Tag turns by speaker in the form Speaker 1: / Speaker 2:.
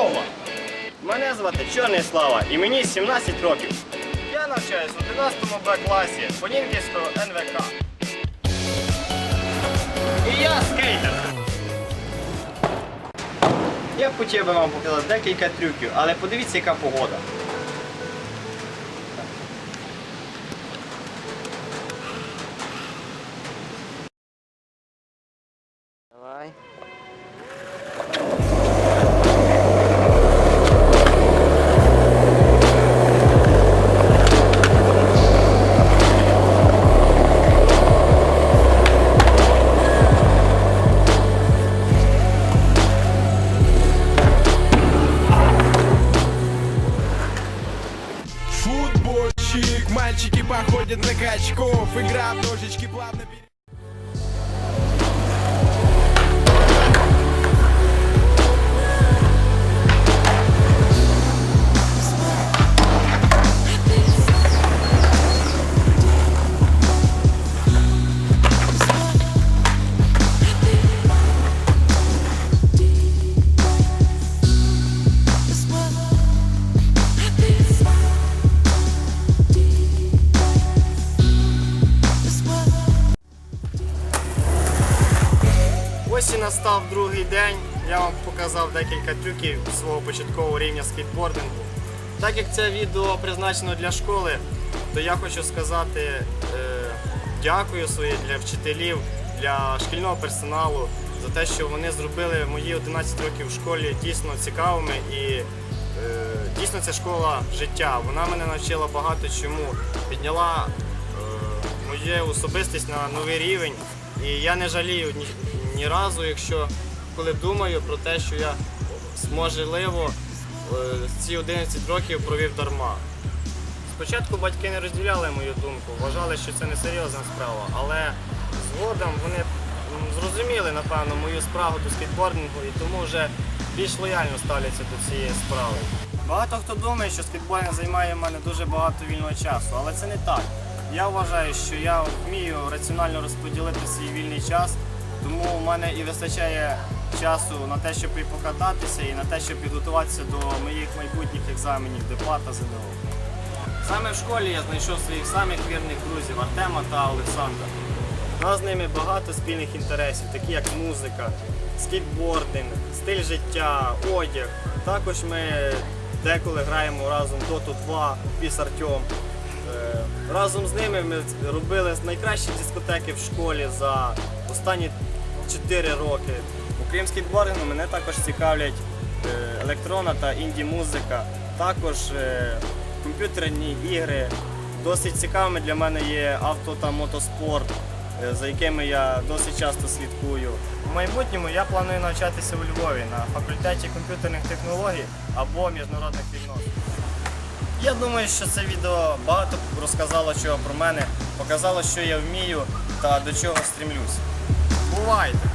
Speaker 1: Здорово! Мене звати Чорний Слава і мені 17 років. Я навчаюсь у 11 Б класі Понінківського НВК. І я скейтер. Я б хотів би вам показати декілька трюків, але подивіться, яка погода.
Speaker 2: Мальчики на качков Игра в ножички плавно пере...
Speaker 1: настав другий день. Я вам показав декілька трюків свого початкового рівня скейтбордингу. Так як це відео призначено для школи, то я хочу сказати е, дякую своє для вчителів, для шкільного персоналу за те, що вони зробили мої 11 років в школі дійсно цікавими і е, дійсно це школа життя. Вона мене навчила багато чому, підняла е, моє особистість на новий рівень. І я не жалію ні, разу, якщо коли думаю про те, що я можливо е, ці 11 років провів дарма. Спочатку батьки не розділяли мою думку, вважали, що це не серйозна справа, але згодом вони зрозуміли, напевно, мою справу до скейтбордингу і тому вже більш лояльно ставляться до цієї справи. Багато хто думає, що скейтбординг займає в мене дуже багато вільного часу, але це не так. Я вважаю, що я вмію раціонально розподілити свій вільний час, тому у мене і вистачає часу на те, щоб і покататися, і на те, щоб підготуватися до моїх майбутніх екзаменів ДПА та ЗНО. Саме в школі я знайшов своїх самих вірних друзів Артема та Олександра. У нас з ними багато спільних інтересів, такі як музика, скейтбординг, стиль життя, одяг. Також ми деколи граємо разом Dota 2, Піс Артем. Е, Разом з ними ми робили найкращі дискотеки в школі за останні 4 роки. Окрім скейтбордингу, мене також цікавлять е, електронна та інді-музика, також е, комп'ютерні ігри. Досить цікавими для мене є авто та мотоспорт, е, за якими я досить часто слідкую. У майбутньому я планую навчатися у Львові на факультеті комп'ютерних технологій або міжнародних відносин. Я думаю, що це відео багато розказало чого про мене, показало, що я вмію та до чого стрімлюсь. Бувайте!